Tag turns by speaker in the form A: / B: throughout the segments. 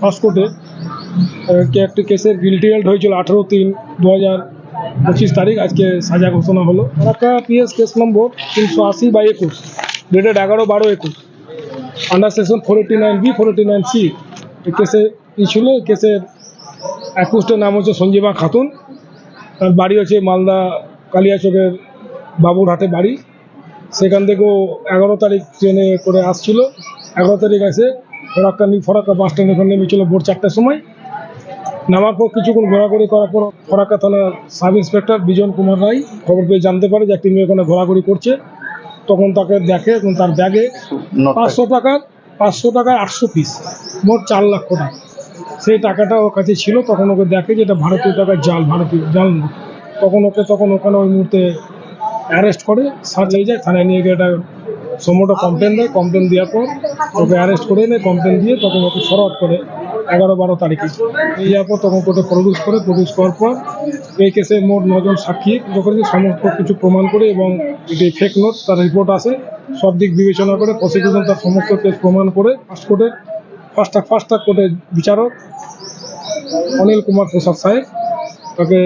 A: First কোর্টে একটি কেসের গিলটি হয়েছিল আঠেরো তিন দু হাজার পঁচিশ তারিখ, আজকে সাজা ঘোষণা হলো। ফারাক্কা পিএস কেস নম্বর তিনশো আশি বাই একুশ ডেটেড এগারো বারো একুশ under section four eighty nine B four eighty nine C কেসে ই ছিল কেসের অ্যাকুস্টের নাম হচ্ছে সঞ্জীবা খাতুন, তার বাড়ি হচ্ছে মালদা কালিয়াচকের বাবুরহাটে বাড়ি। সেখান থেকেও এগারো তারিখ ট্রেনে করে আসছিল। এগারো তারিখ এসে ফরাক্কা ফরাক্কা বাস স্ট্যান্ড ওখানে নেমেছিল ভোর চারটার সময়। নামার পর কিছুক্ষণ ঘোরাঘুরি করার পর ফরাক্কা থানার সাব ইন্সপেক্টর বিজন কুমার রায় খবর পেয়ে জানতে পারে যে একটি মেয়ে ওখানে ঘোরাঘুরি করছে। তখন তাকে দেখে এবং তার ব্যাগে পাঁচশো টাকার পাঁচশো টাকার আটশো পিস মোট চার লক্ষ টাকা। সেই টাকাটা ওর কাছে ছিল তখন ওকে দেখে যে এটা ভারতীয় টাকার জাল ভারতীয় জাল তখন ওকে তখন ওখানে ওই মুহূর্তে অ্যারেস্ট করে হয়ে যায় থানায় নিয়ে গিয়ে এটা সমোটো কমপ্লেন দেয় কমপ্লেন দেওয়ার পর ওকে অ্যারেস্ট করে নেয় কমপ্লেন দিয়ে তখন ওকে ফরওয়ার্ড করে এগারো বারো তারিখে। যাওয়ার পর তখন কোর্টে প্রডিউস করে প্রডিউস করার পর এই কেসে মোট নজন সাক্ষী করেছে সমস্ত কিছু প্রমাণ করে এবং এটি ফেক নোট তার রিপোর্ট আসে সব দিক বিবেচনা করে প্রসিকিউশন তার সমস্ত কেস প্রমাণ করে ফার্স্ট কোর্টে ফার্স্ট ফার্স্ট কোর্টের বিচারক অনিল কুমার প্রসাদ সাহেব তাকে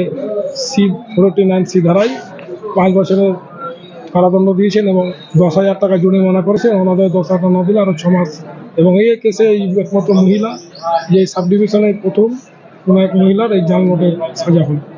A: সি ফোরটি নাইন সি ধারায় পাঁচ বছরের কারাদণ্ড দিয়েছেন এবং দশ হাজার টাকা জরিমানা করেছে ওনাদের দশ হাজার টাকা দিলে আরও ছ মাস। এবং এই কেসে এই একমাত্র মহিলা, যে সাব ডিভিশনের প্রথম, কোনো এক মহিলার এই জাল নোটের সাজা হলো।